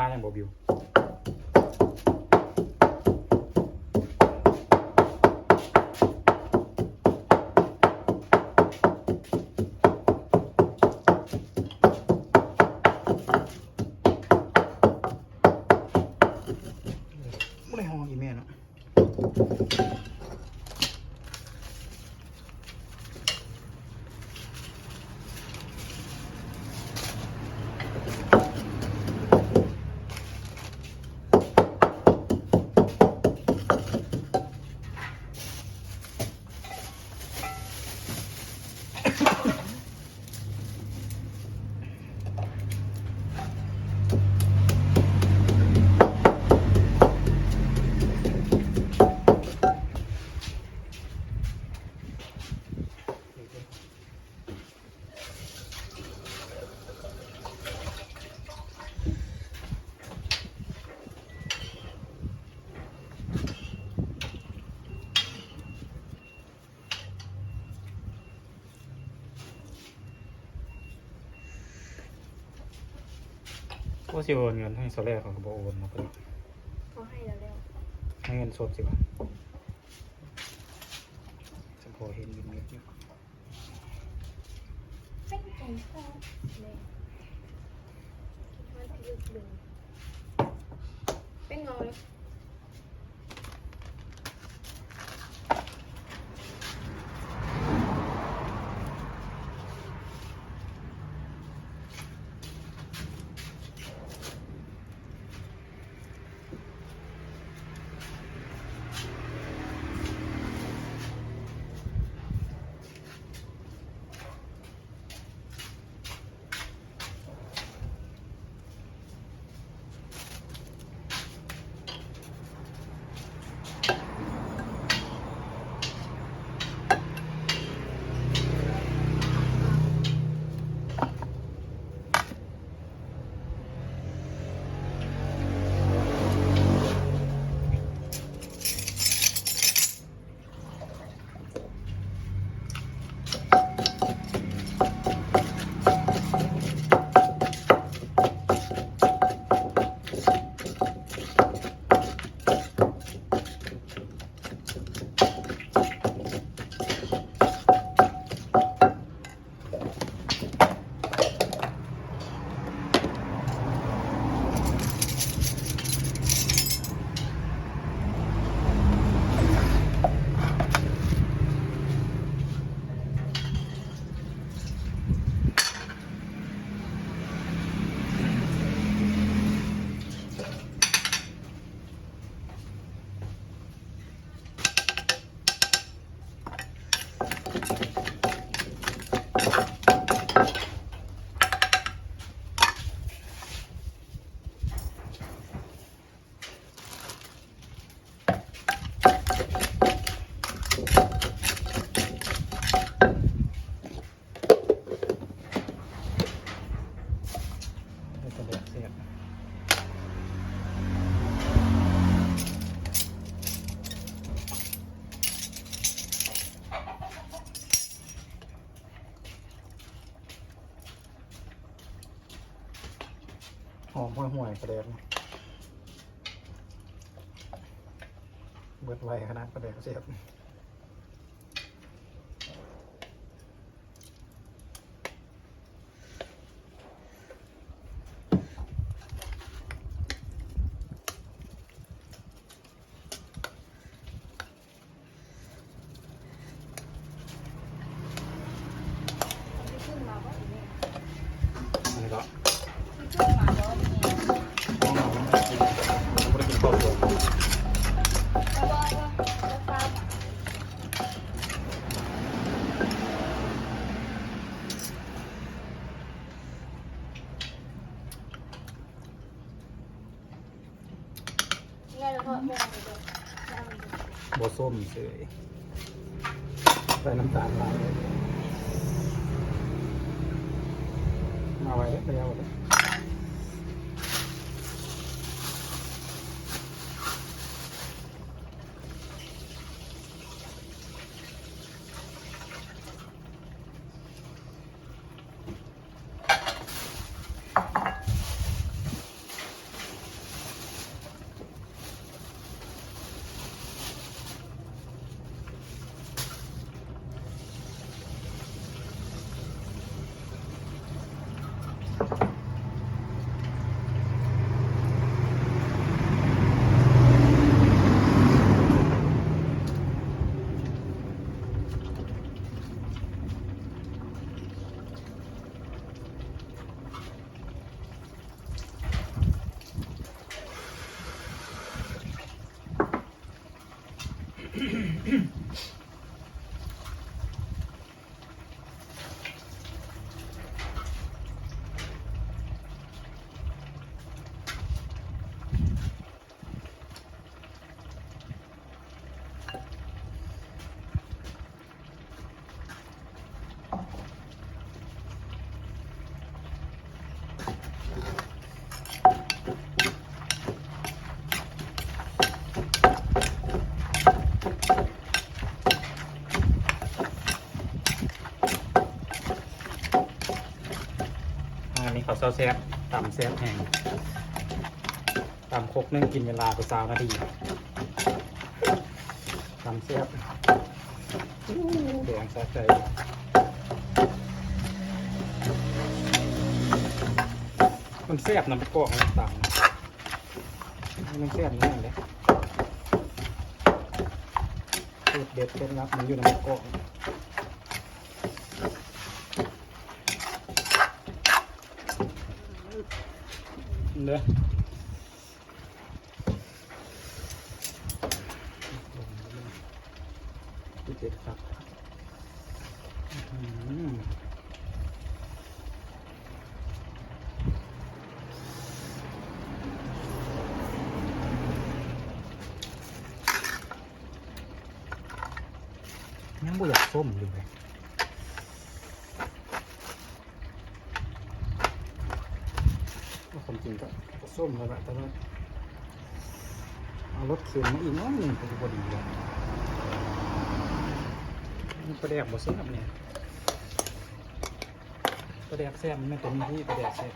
าค้าอย่างบอกบิว ว่าสิโอนเงินให้โซเล่เขาก็บอกโอนมาเพิ่นเขาให้แล้วแล้วให้เงินสดสิวะจะพอเห็นเม็ดๆอยู่เป็นใจพ่อเลยมันยืดดึงเป็นเงาเลย มห่วยห่วยๆประเด็นเบิดไวขนาดประเด็นเสียบที่ขึ้นมาว่าอีเนี่ยอันนี้ก็ ที่ขึ้นมาว่าอีเนี่ย ห้องเราไม่ได้กินไม่ได้กินข้าวสวย แล้วก็แล้วฟ้ามาไงแล้วก็ไม่เอาไปด้วยไม่เอาไปด้วย โบส้มเสยใส่น้ำตาลลายมาไว้เลยไปเอา เลยซ่บตำแซ่บแห้งตำครกนึงกินเวลาไปสาวนาทีตำแซ่บแดงสะใจมันแซ่บน้ำกอกมันตำมันแซ่บแน่เลยสูตรเด็ดเคล็ดลับมันอยู่ในมะกอก เด้อที่เด็ดครับอื้อหือยังบ่อยากส้มอยู่เลยว่าความ จริงก็ส้มแล้วแหละแต่ว่าเอารถเข็นมาอีกน้อยหนึ่งพอดีเลยมันประแดกบ่ซื้อครับเนี่ยประแดกแซ่บมันไม่ตัวนี้ที่ประแดกแซ่บ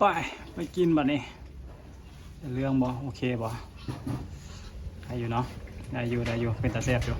ไปไปกินบ่นี่เรื่องบ่โอเคบ่ได้อยู่เนาะได้อยู่ได้อยู่เป็นตาแซ่บอยู่